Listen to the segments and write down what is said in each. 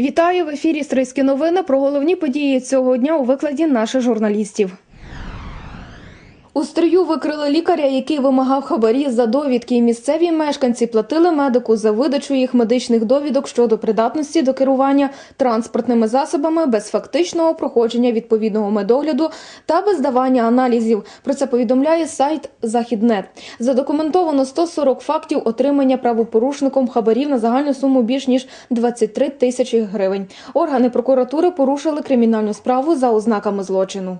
Вітаю в ефірі Стрийські новини про головні події цього дня у викладі наших журналістів. У стрию викрили лікаря, який вимагав хабарі за довідки. І Місцеві мешканці платили медику за видачу їх медичних довідок щодо придатності до керування транспортними засобами без фактичного проходження відповідного медогляду та без давання аналізів. Про це повідомляє сайт Західнет. Задокументовано 140 фактів отримання правопорушником хабарів на загальну суму більш ніж 23 тисячі гривень. Органи прокуратури порушили кримінальну справу за ознаками злочину.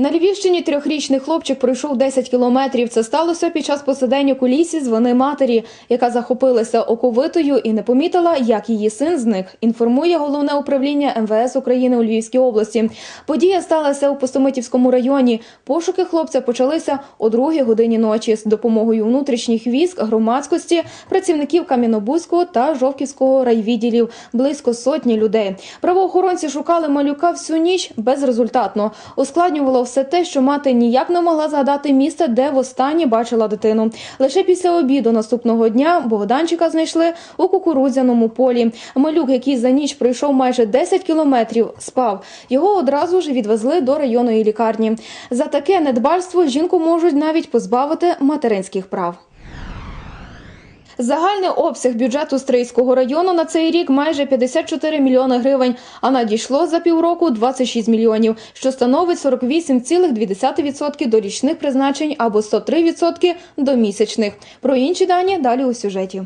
На Львівщині трьохрічний хлопчик пройшов 10 кілометрів. Це сталося під час посидення у лісі з вини матері, яка захопилася оковитою і не помітила, як її син зник. Інформує головне управління МВС України у Львівській області. Подія сталася у Постомитівському районі. Пошуки хлопця почалися о другій годині ночі з допомогою внутрішніх військ, громадськості, працівників Кам'янобузького та Жовківського райвідділів. Близько сотні людей. Правоохоронці шукали малюка всю ніч безрезультатно. Ускладнювало все те, що мати ніяк не могла згадати місце, де востаннє бачила дитину. Лише після обіду наступного дня Богданчика знайшли у кукурудзяному полі. Малюк, який за ніч пройшов майже 10 кілометрів, спав. Його одразу ж відвезли до районної лікарні. За таке недбальство жінку можуть навіть позбавити материнських прав. Загальний обсяг бюджету Стрийського району на цей рік майже 54 мільйони гривень, а надійшло за півроку 26 мільйонів, що становить 48,2% до річних призначень або 103% до місячних. Про інші дані далі у сюжеті.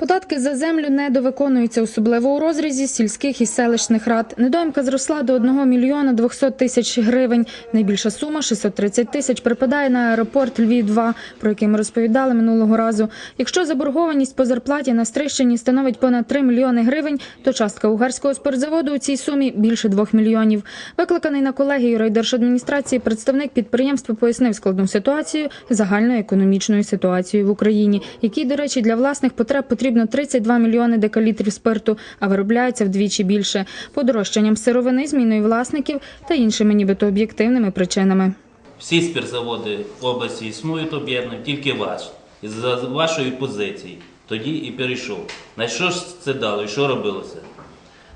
Податки за землю недовиконуються, особливо у розрізі сільських і селищних рад. Недоїмка зросла до 1 мільйона 200 тисяч гривень. Найбільша сума 630 тисяч припадає на аеропорт Львів-2, про який ми розповідали минулого разу. Якщо заборгованість по зарплаті на Стрищині становить понад 3 мільйони гривень, то частка угерського спортзаводу у цій сумі більше 2 мільйонів. Викликаний на колегію райдержадміністрації представник підприємства пояснив складну ситуацію загальною економічною ситуацією в Україні, якій, до речі, для власних потреб потрібно 32 мільйони декалітрів спирту, а виробляється вдвічі більше, подорожчанням сировини, зміною власників та іншими нібито об'єктивними причинами. Всі спиртзаводи в області існують об'єднані, тільки ваш. За вашої позиції тоді і перейшов. На що ж це дало і що робилося?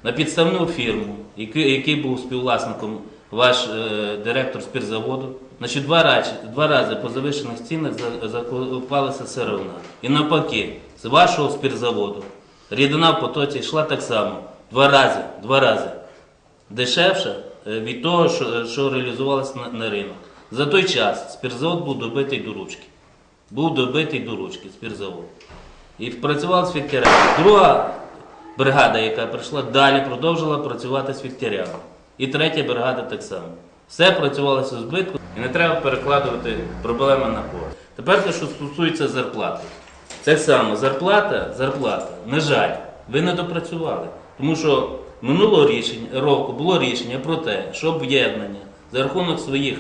На підставну фірму, який, був співвласником ваш е, директор спиртзаводу, значить, два рази, два рази по завищених цінах за- закупалася сировина. І навпаки, з вашого спиртзаводу рідина в потоці йшла так само. Два рази, два рази дешевше е, від того, що, що реалізувалося на, на ринок. За той час спиртзавод був добитий до ручки. Був добитий до ручки спиртзавод. І працював з фіткарями. Друга бригада, яка прийшла, далі продовжила працювати з фіткарями. І третя бригада так само. Все працювалося збитку і не треба перекладувати проблеми на когось. Тепер те, що стосується зарплати. Це саме зарплата, зарплата, на жаль, ви не допрацювали. Тому що минулого рішення, року було рішення про те, що об'єднання за рахунок своїх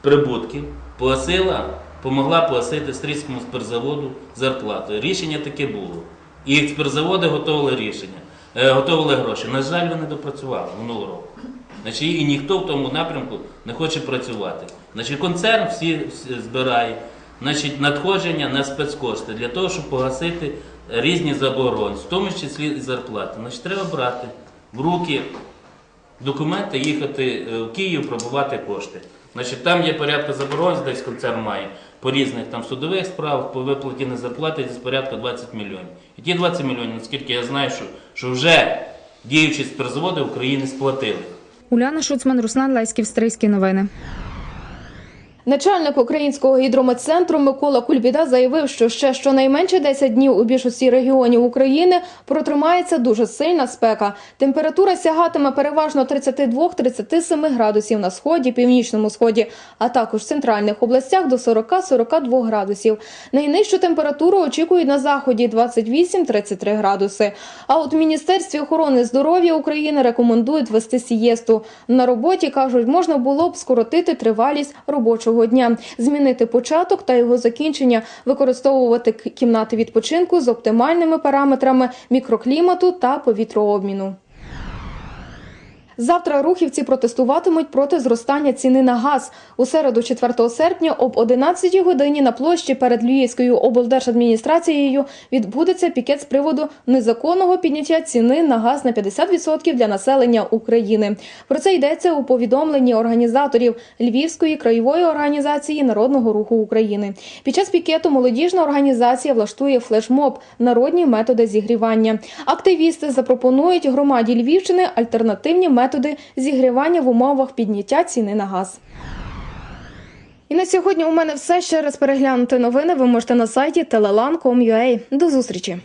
прибутків погасила, помогла погасити стрільському спиртзаводу зарплату. Рішення таке було. І спиртзаводи готували рішення, е, готували гроші. На жаль, ви не допрацювали минулого року. Значить, і ніхто в тому напрямку не хоче працювати. Значить, концерн всі збирає значить, надходження на спецкошти для того, щоб погасити різні заборони, в тому числі і зарплати. Значить, треба брати в руки документи, їхати е, в Київ, пробувати кошти. Значить, там є порядка заборон, десь концерн має по різних там судових справах, по виплаті на зарплати десь порядка 20 мільйонів. І ті 20 мільйонів, наскільки я знаю, що, що вже діючі спиртзаводи України сплатили. Уляна Шуцман, Руслан Лайськів, Стрийські новини. Начальник українського гідрометцентру Микола Кульбіда заявив, що ще щонайменше 10 днів у більшості регіонів України протримається дуже сильна спека. Температура сягатиме переважно 32-37 градусів на сході, північному сході, а також в центральних областях до 40-42 градусів. Найнижчу температуру очікують на заході 28-33 градуси. А от Міністерстві охорони здоров'я України рекомендують вести сієсту. На роботі кажуть, можна було б скоротити тривалість робочого дня, змінити початок та його закінчення, використовувати кімнати відпочинку з оптимальними параметрами мікроклімату та повітрообміну. Завтра рухівці протестуватимуть проти зростання ціни на газ. У середу, 4 серпня, об 11 годині на площі перед Львівською облдержадміністрацією відбудеться пікет з приводу незаконного підняття ціни на газ на 50% для населення України. Про це йдеться у повідомленні організаторів Львівської краєвої організації Народного руху України. Під час пікету молодіжна організація влаштує флешмоб народні методи зігрівання. Активісти запропонують громаді Львівщини альтернативні методи зігрівання в умовах підняття ціни на газ. І на сьогодні у мене все. Ще раз переглянути новини ви можете на сайті telelan.com.ua. До зустрічі.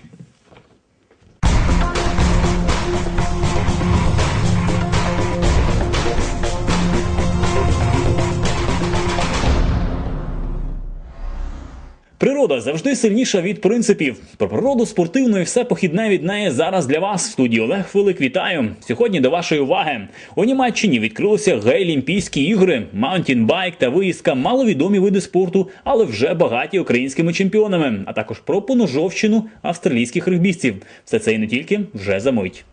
Природа завжди сильніша від принципів. Про природу спортивну і все похідне від неї зараз для вас. В студії Олег Филик вітаю. Сьогодні до вашої уваги. У Німеччині відкрилися гейлімпійські ігри, маунтінбайк та виїздка маловідомі види спорту, але вже багаті українськими чемпіонами, а також про поножовщину австралійських регбістів. Все це і не тільки вже за мить.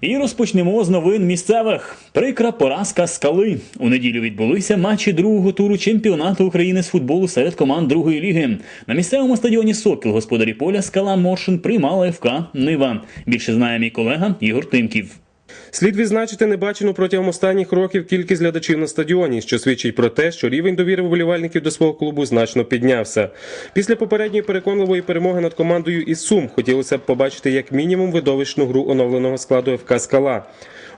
І розпочнемо з новин місцевих. Прикра поразка скали. У неділю відбулися матчі другого туру чемпіонату України з футболу серед команд другої ліги. На місцевому стадіоні Сокіл господарі поля Скала Моршин приймала ФК Нива. Більше знає мій колега Ігор Тимків. Слід відзначити небачену протягом останніх років кількість глядачів на стадіоні, що свідчить про те, що рівень довіри вболівальників до свого клубу значно піднявся. Після попередньої переконливої перемоги над командою із Сум хотілося б побачити як мінімум видовищну гру оновленого складу ФК Скала.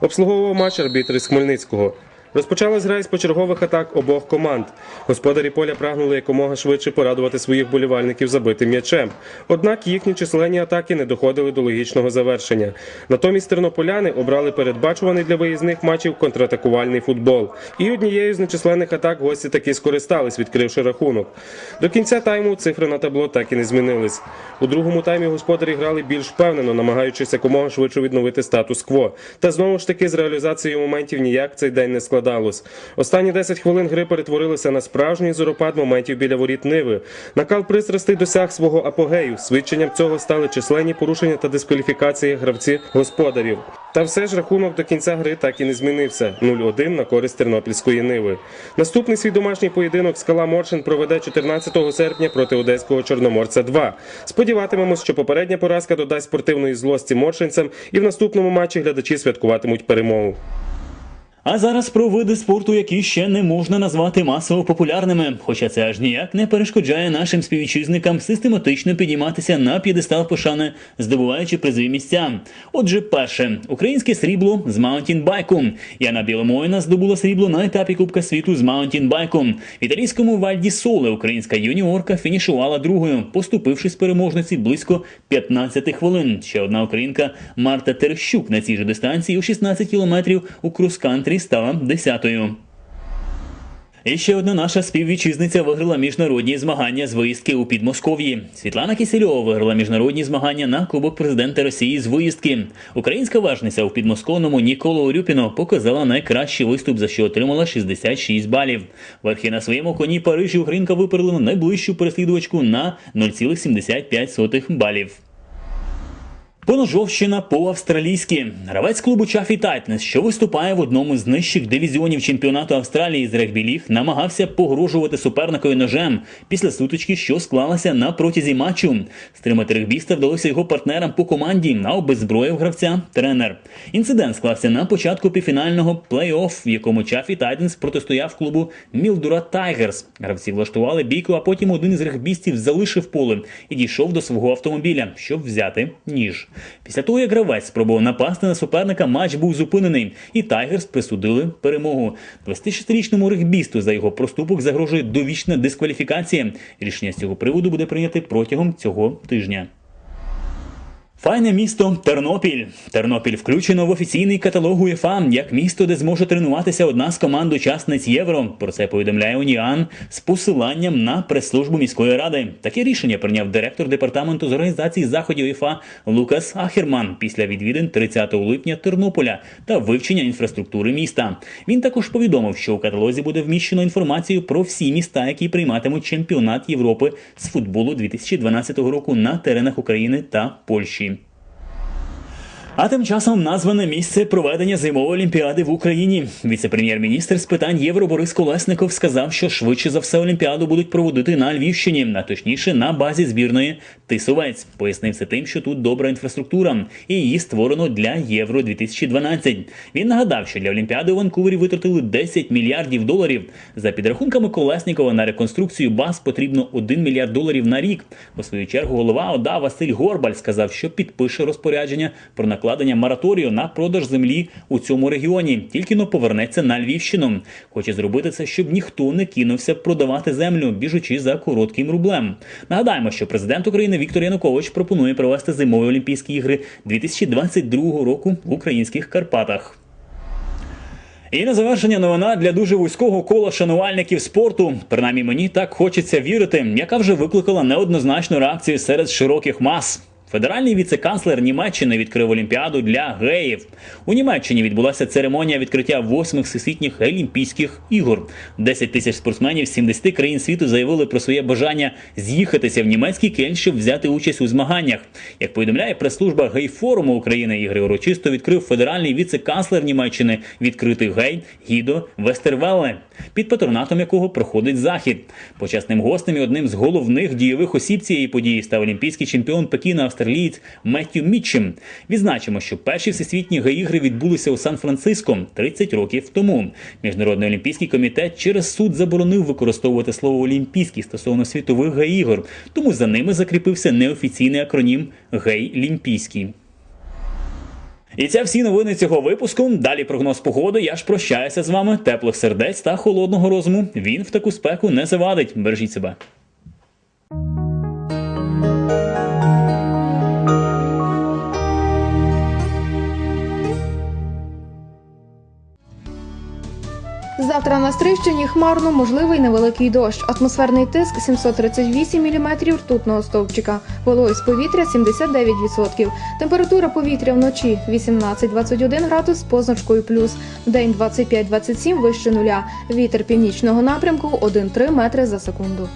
Обслуговував матч арбітр з Хмельницького. Розпочалась гра із почергових атак обох команд. Господарі поля прагнули якомога швидше порадувати своїх болівальників забитим м'ячем. Однак їхні численні атаки не доходили до логічного завершення. Натомість тернополяни обрали передбачуваний для виїзних матчів контратакувальний футбол. І однією з нечисленних атак гості таки скористались, відкривши рахунок. До кінця тайму цифри на табло так і не змінились. У другому таймі господарі грали більш впевнено, намагаючись якомога швидше відновити статус-кво. Та знову ж таки з реалізацією моментів ніяк цей день не складався складалось. Останні 10 хвилин гри перетворилися на справжній зоропад моментів біля воріт Ниви. Накал пристрастей досяг свого апогею. Свідченням цього стали численні порушення та дискваліфікації гравців господарів. Та все ж рахунок до кінця гри так і не змінився 0-1 на користь Тернопільської Ниви. Наступний свій домашній поєдинок скала Моршин проведе 14 серпня проти одеського Чорноморця 2. Сподіватимемось, що попередня поразка додасть спортивної злості моршинцям, і в наступному матчі глядачі святкуватимуть перемогу. А зараз про види спорту, які ще не можна назвати масово популярними, хоча це аж ніяк не перешкоджає нашим співвітчизникам систематично підійматися на п'єдестал пошани, здобуваючи призові місця. Отже, перше українське срібло з маунтінбайку. Яна Біломоїна здобула срібло на етапі Кубка світу з маунтінбайку. В італійському Вальді Соле українська юніорка фінішувала другою, поступившись переможниці близько 15 хвилин. Ще одна українка Марта Терещук на цій же дистанції у 16 кілометрів у стала десятою. І ще одна наша співвітчизниця виграла міжнародні змагання з виїздки у Підмосков'ї. Світлана Кисельова виграла міжнародні змагання на Кубок президента Росії з виїздки. Українська важниця у підмосковному Ніколо Урюпіно показала найкращий виступ, за що отримала 66 балів. Верхи на своєму коні Парижі українка випередила на найближчу переслідувачку на 0,75 балів. Поножовщина по-австралійськи. Гравець клубу Чафі Тайтнес, що виступає в одному з нижчих дивізіонів чемпіонату Австралії з регбі-ліг, намагався погрожувати суперникові ножем після сутички, що склалася на протязі матчу. Стримати регбіста вдалося його партнерам по команді, а обезброїв гравця тренер. Інцидент склався на початку півфінального плей-офф, в якому Чафі Тайтнес протистояв клубу Мілдура Тайгерс. Гравці влаштували бійку, а потім один із регбістів залишив поле і дійшов до свого автомобіля, щоб взяти ніж. Після того, як гравець спробував напасти на суперника, матч був зупинений, і Тайгерс присудили перемогу. 26-річному регбісту за його проступок загрожує довічна дискваліфікація. Рішення з цього приводу буде прийняте протягом цього тижня. Файне місто Тернопіль. Тернопіль включено в офіційний каталог УЄФА як місто, де зможе тренуватися одна з команд учасниць Євро. Про це повідомляє Уніан з посиланням на прес-службу міської ради. Таке рішення прийняв директор департаменту з організації заходів УЄФА Лукас Ахерман після відвідин 30 липня Тернополя та вивчення інфраструктури міста. Він також повідомив, що у каталозі буде вміщено інформацію про всі міста, які прийматимуть чемпіонат Європи з футболу 2012 року на теренах України та Польщі. А тим часом назване місце проведення зимової олімпіади в Україні. Віце-прем'єр-міністр з питань Євро Борис Колесников сказав, що швидше за все олімпіаду будуть проводити на Львівщині, а точніше на базі збірної Тисовець. Пояснив це тим, що тут добра інфраструктура, і її створено для Євро 2012. Він нагадав, що для Олімпіади у Ванкувері витратили 10 мільярдів доларів. За підрахунками Колеснікова на реконструкцію баз потрібно 1 мільярд доларів на рік. У свою чергу голова ОДА Василь Горбаль сказав, що підпише розпорядження про накладення мораторію на продаж землі у цьому регіоні, тільки но повернеться на Львівщину. Хоче зробити це, щоб ніхто не кинувся продавати землю, біжучи за коротким рублем. Нагадаємо, що президент України Віктор Янукович пропонує провести зимові Олімпійські ігри 2022 року в українських Карпатах. І на завершення новина для дуже вузького кола шанувальників спорту. Принаймні мені так хочеться вірити, яка вже викликала неоднозначну реакцію серед широких мас. Федеральний віце-канцлер Німеччини відкрив Олімпіаду для геїв. У Німеччині відбулася церемонія відкриття восьмих всесвітніх Олімпійських ігор. 10 тисяч спортсменів з 70 країн світу заявили про своє бажання з'їхатися в німецький Кельн, щоб взяти участь у змаганнях. Як повідомляє прес-служба гей-форуму України, ігри урочисто відкрив федеральний віце-канцлер Німеччини відкритий гей Гідо Вестервелле, під патронатом якого проходить захід. Почесним гостем і одним з головних дійових осіб цієї події став олімпійський чемпіон Пекіна австралієць Меттю Мітчем. Відзначимо, що перші всесвітні гей-ігри відбулися у Сан-Франциско 30 років тому. Міжнародний олімпійський комітет через суд заборонив використовувати слово олімпійський стосовно світових гей-ігор, тому за ними закріпився неофіційний акронім гей-лімпійський. І це всі новини цього випуску. Далі прогноз погоди. Я ж прощаюся з вами. Теплих сердець та холодного розуму. Він в таку спеку не завадить. Бережіть себе. Завтра на Стрищині хмарно можливий невеликий дощ. Атмосферний тиск 738 мм ртутного стовпчика. Вологість повітря 79%. Температура повітря вночі 18-21 градус з позначкою плюс. День 25-27 вище нуля. Вітер північного напрямку 1,3 метри за секунду.